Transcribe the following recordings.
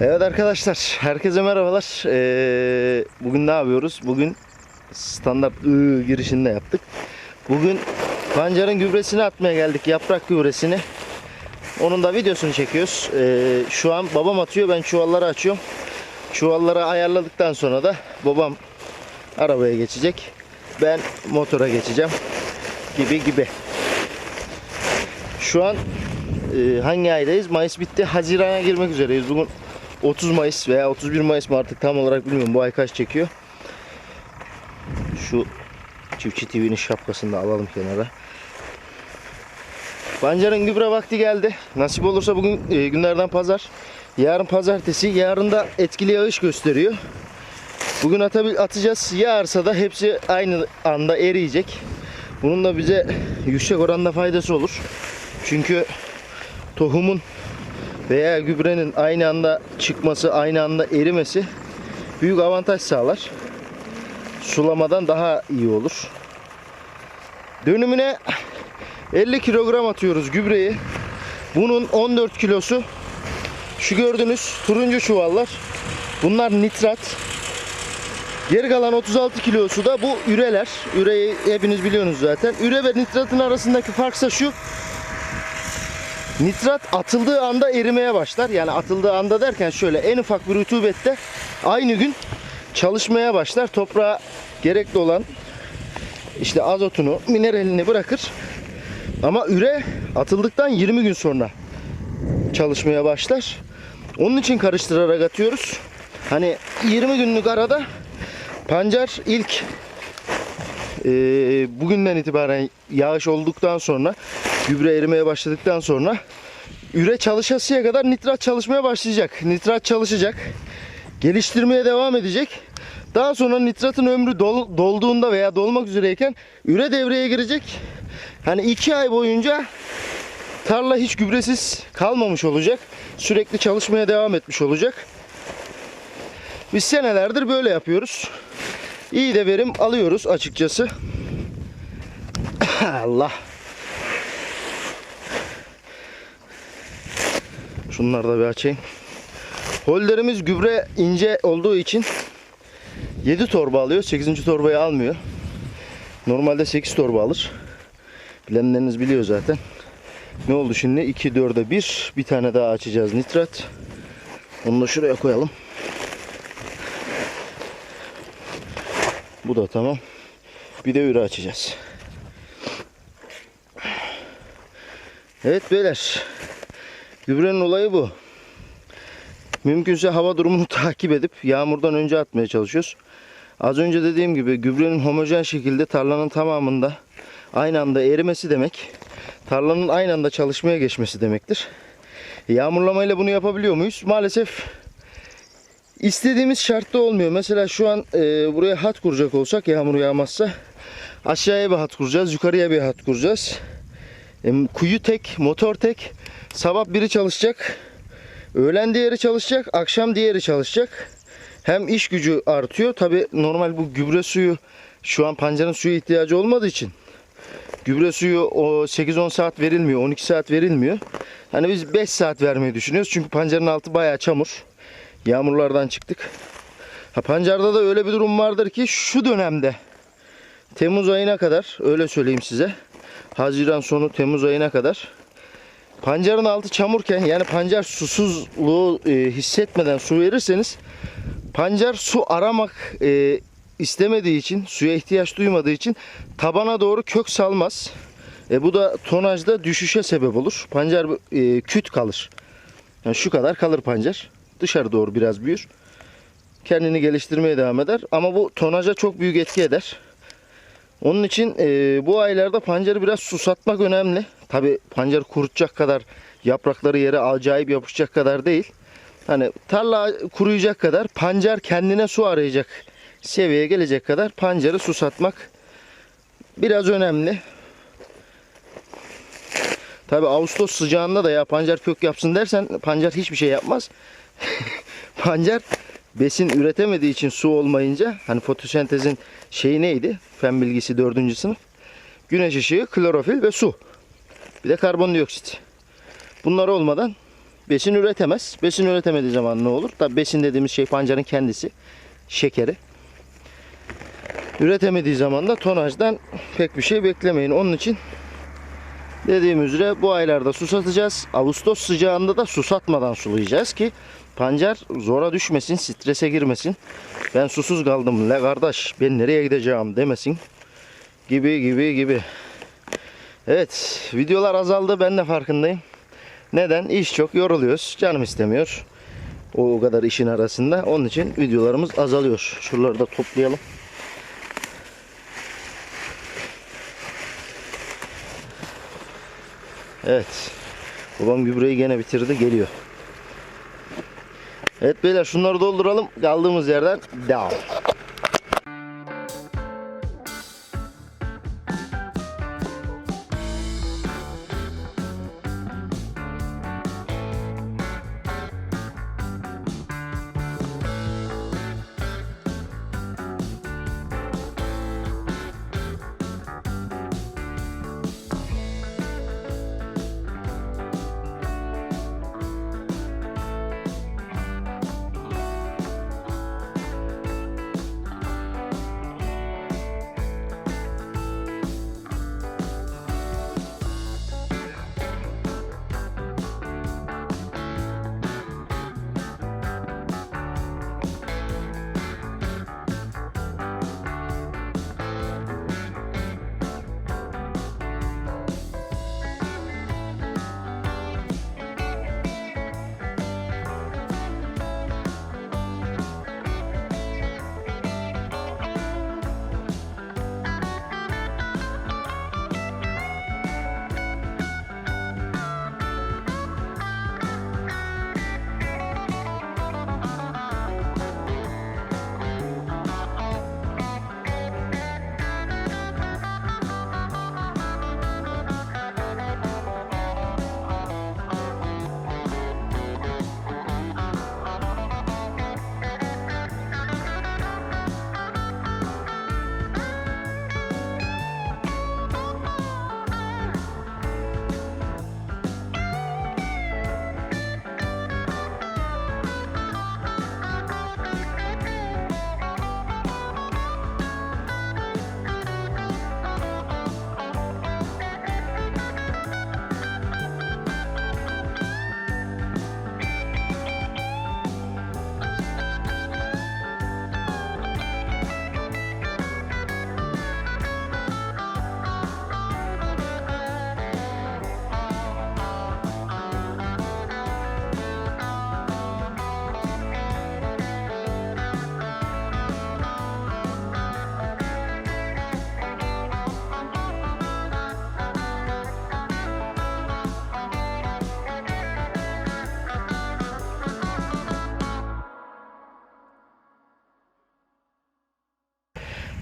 Evet arkadaşlar, herkese merhabalar. Ee, bugün ne yapıyoruz? Bugün standart I girişinde yaptık. Bugün pancarın gübresini atmaya geldik, yaprak gübresini. Onun da videosunu çekiyoruz. Ee, şu an babam atıyor, ben çuvalları açıyorum. Çuvalları ayarladıktan sonra da babam arabaya geçecek. Ben motora geçeceğim. Gibi gibi. Şu an e, hangi aydayız? Mayıs bitti. Hazirana girmek üzereyiz. Bugün 30 Mayıs veya 31 Mayıs mı artık tam olarak bilmiyorum. Bu ay kaç çekiyor. Şu Çiftçi TV'nin şapkasını da alalım kenara. Pancarın gübre vakti geldi. Nasip olursa bugün e, günlerden pazar. Yarın pazartesi. Yarın da etkili yağış gösteriyor. Bugün atabil atacağız. Yağarsa da hepsi aynı anda eriyecek. Bunun da bize yüksek oranda faydası olur. Çünkü tohumun veya gübrenin aynı anda çıkması, aynı anda erimesi büyük avantaj sağlar. Sulamadan daha iyi olur. Dönümüne 50 kilogram atıyoruz gübreyi. Bunun 14 kilosu şu gördüğünüz turuncu çuvallar. Bunlar nitrat. Geri kalan 36 kilosu da bu üreler. Üreyi hepiniz biliyorsunuz zaten. Üre ve nitratın arasındaki farksa şu. Nitrat atıldığı anda erimeye başlar. Yani atıldığı anda derken şöyle en ufak bir rutubette aynı gün çalışmaya başlar. Toprağa gerekli olan işte azotunu, mineralini bırakır. Ama üre atıldıktan 20 gün sonra çalışmaya başlar. Onun için karıştırarak atıyoruz. Hani 20 günlük arada pancar ilk e, bugünden itibaren yağış olduktan sonra gübre erimeye başladıktan sonra üre çalışasıya kadar nitrat çalışmaya başlayacak. Nitrat çalışacak. Geliştirmeye devam edecek. Daha sonra nitratın ömrü dol- dolduğunda veya dolmak üzereyken üre devreye girecek. Hani iki ay boyunca tarla hiç gübresiz kalmamış olacak. Sürekli çalışmaya devam etmiş olacak. Biz senelerdir böyle yapıyoruz. İyi de verim alıyoruz açıkçası. Allah. Şunları da bir açayım. Holderimiz gübre ince olduğu için 7 torba alıyor. 8. torbayı almıyor. Normalde 8 torba alır. Bilenleriniz biliyor zaten. Ne oldu şimdi? 2, 4'e 1. Bir tane daha açacağız nitrat. Onu da şuraya koyalım. Bu da tamam. Bir de üre açacağız. Evet beyler. Gübrenin olayı bu. Mümkünse hava durumunu takip edip yağmurdan önce atmaya çalışıyoruz. Az önce dediğim gibi gübrenin homojen şekilde tarlanın tamamında aynı anda erimesi demek. Tarlanın aynı anda çalışmaya geçmesi demektir. Yağmurlamayla bunu yapabiliyor muyuz? Maalesef istediğimiz şartta olmuyor. Mesela şu an e, buraya hat kuracak olsak yağmur yağmazsa aşağıya bir hat kuracağız, yukarıya bir hat kuracağız. Kuyu tek, motor tek. Sabah biri çalışacak, öğlen diğeri çalışacak, akşam diğeri çalışacak. Hem iş gücü artıyor. Tabi normal bu gübre suyu şu an pancarın suyu ihtiyacı olmadığı için gübre suyu o 8-10 saat verilmiyor, 12 saat verilmiyor. Hani biz 5 saat vermeyi düşünüyoruz. Çünkü pancarın altı bayağı çamur. Yağmurlardan çıktık. Ha, pancarda da öyle bir durum vardır ki şu dönemde Temmuz ayına kadar öyle söyleyeyim size. Haziran sonu Temmuz ayına kadar pancarın altı çamurken yani pancar susuzluğu e, hissetmeden su verirseniz pancar su aramak e, istemediği için suya ihtiyaç duymadığı için tabana doğru kök salmaz. E, bu da tonajda düşüşe sebep olur. Pancar e, küt kalır. Yani şu kadar kalır pancar. Dışarı doğru biraz büyür. Kendini geliştirmeye devam eder. Ama bu tonaja çok büyük etki eder. Onun için e, bu aylarda pancarı biraz susatmak önemli. Tabi pancar kurutacak kadar yaprakları yere acayip yapışacak kadar değil. Hani tarla kuruyacak kadar pancar kendine su arayacak seviyeye gelecek kadar pancarı susatmak biraz önemli. Tabi Ağustos sıcağında da ya pancar kök yapsın dersen pancar hiçbir şey yapmaz. pancar besin üretemediği için su olmayınca hani fotosentezin şeyi neydi? Fen bilgisi 4. sınıf. Güneş ışığı, klorofil ve su. Bir de karbondioksit. Bunlar olmadan besin üretemez. Besin üretemediği zaman ne olur? Tabi besin dediğimiz şey pancarın kendisi. Şekeri. Üretemediği zaman da tonajdan pek bir şey beklemeyin. Onun için dediğim üzere bu aylarda susatacağız. Ağustos sıcağında da susatmadan sulayacağız ki pancar zora düşmesin, strese girmesin. Ben susuz kaldım le kardeş ben nereye gideceğim demesin. Gibi gibi gibi. Evet videolar azaldı ben de farkındayım. Neden? İş çok yoruluyoruz. Canım istemiyor. O kadar işin arasında. Onun için videolarımız azalıyor. Şuraları da toplayalım. Evet. Babam gübreyi gene bitirdi. Geliyor. Evet beyler şunları dolduralım. Kaldığımız yerden devam.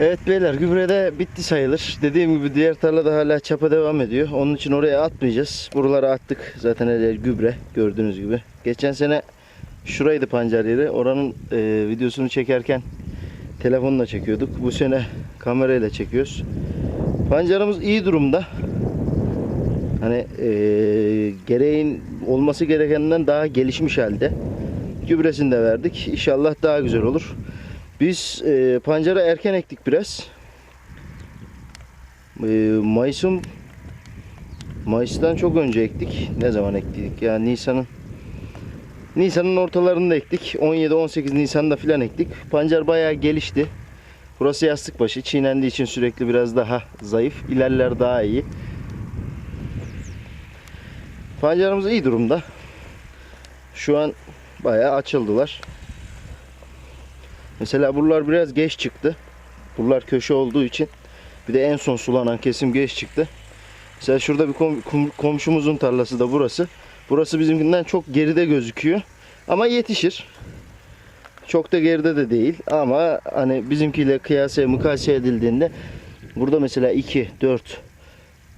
Evet beyler gübre de bitti sayılır. Dediğim gibi diğer tarlada hala çapa devam ediyor. Onun için oraya atmayacağız. Buralara attık. Zaten her yer gübre gördüğünüz gibi. Geçen sene şuraydı pancar yeri. Oranın e, videosunu çekerken telefonla çekiyorduk. Bu sene kamerayla çekiyoruz. Pancarımız iyi durumda. Hani e, gereğin olması gerekenden daha gelişmiş halde. Gübresini de verdik. İnşallah daha güzel olur. Biz e, pancara erken ektik biraz. E, Mayıs'ın Mayıs'tan çok önce ektik. Ne zaman ektik? Ya Nisan'ın Nisan'ın ortalarında ektik. 17-18 Nisan'da filan ektik. Pancar bayağı gelişti. Burası yastık başı. Çiğnendiği için sürekli biraz daha zayıf. İlerler daha iyi. Pancarımız iyi durumda. Şu an bayağı açıldılar. Mesela buralar biraz geç çıktı. Buralar köşe olduğu için. Bir de en son sulanan kesim geç çıktı. Mesela şurada bir kom- kom- komşumuzun tarlası da burası. Burası bizimkinden çok geride gözüküyor. Ama yetişir. Çok da geride de değil. Ama hani bizimkiyle kıyasaya mukayese edildiğinde burada mesela 2, 4,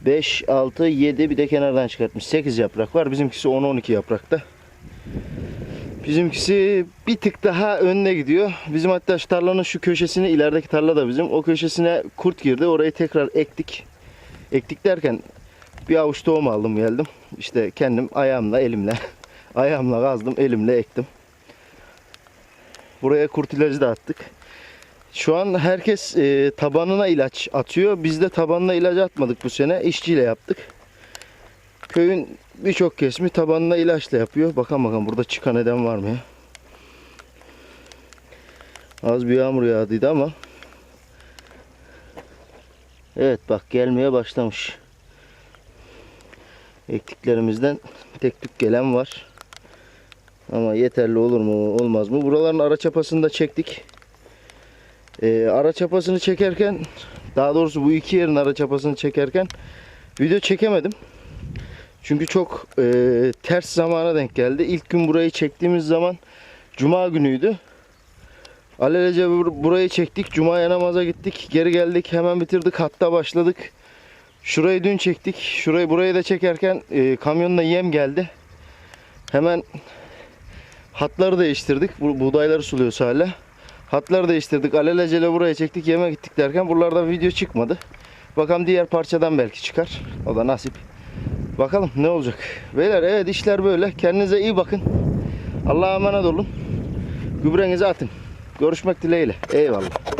5, 6, 7 bir de kenardan çıkartmış. 8 yaprak var. Bizimkisi 10-12 yaprakta. Bizimkisi bir tık daha önüne gidiyor. Bizim hatta şu tarlanın şu köşesine ilerideki tarla da bizim. O köşesine kurt girdi. Orayı tekrar ektik. Ektik derken bir avuç tohum aldım geldim. İşte kendim ayağımla elimle Ayağımla kazdım, elimle ektim. Buraya kurt ilacı da attık. Şu an herkes e, tabanına ilaç atıyor. Biz de tabanına ilaç atmadık bu sene. İşçiyle yaptık. Köyün birçok kesimi tabanına ilaçla yapıyor. Bakalım bakalım burada çıkan eden var mı ya? Az bir yağmur yağdıydı ama. Evet bak gelmeye başlamış. Ektiklerimizden tek tük gelen var. Ama yeterli olur mu olmaz mı? Buraların ara çapasını da çektik. Ee, ara çapasını çekerken daha doğrusu bu iki yerin ara çapasını çekerken video çekemedim. Çünkü çok e, ters zamana denk geldi. İlk gün burayı çektiğimiz zaman Cuma günüydü. Alelece bur- burayı çektik. Cuma'ya namaza gittik. Geri geldik. Hemen bitirdik. Hatta başladık. Şurayı dün çektik. Şurayı burayı da çekerken e, kamyonla yem geldi. Hemen hatları değiştirdik. Bu, buğdayları suluyoruz hala. Hatları değiştirdik. Alelacele buraya çektik. Yeme gittik derken buralarda video çıkmadı. Bakalım diğer parçadan belki çıkar. O da nasip. Bakalım ne olacak. Beyler evet işler böyle. Kendinize iyi bakın. Allah'a emanet olun. Gübrenizi atın. Görüşmek dileğiyle. Eyvallah.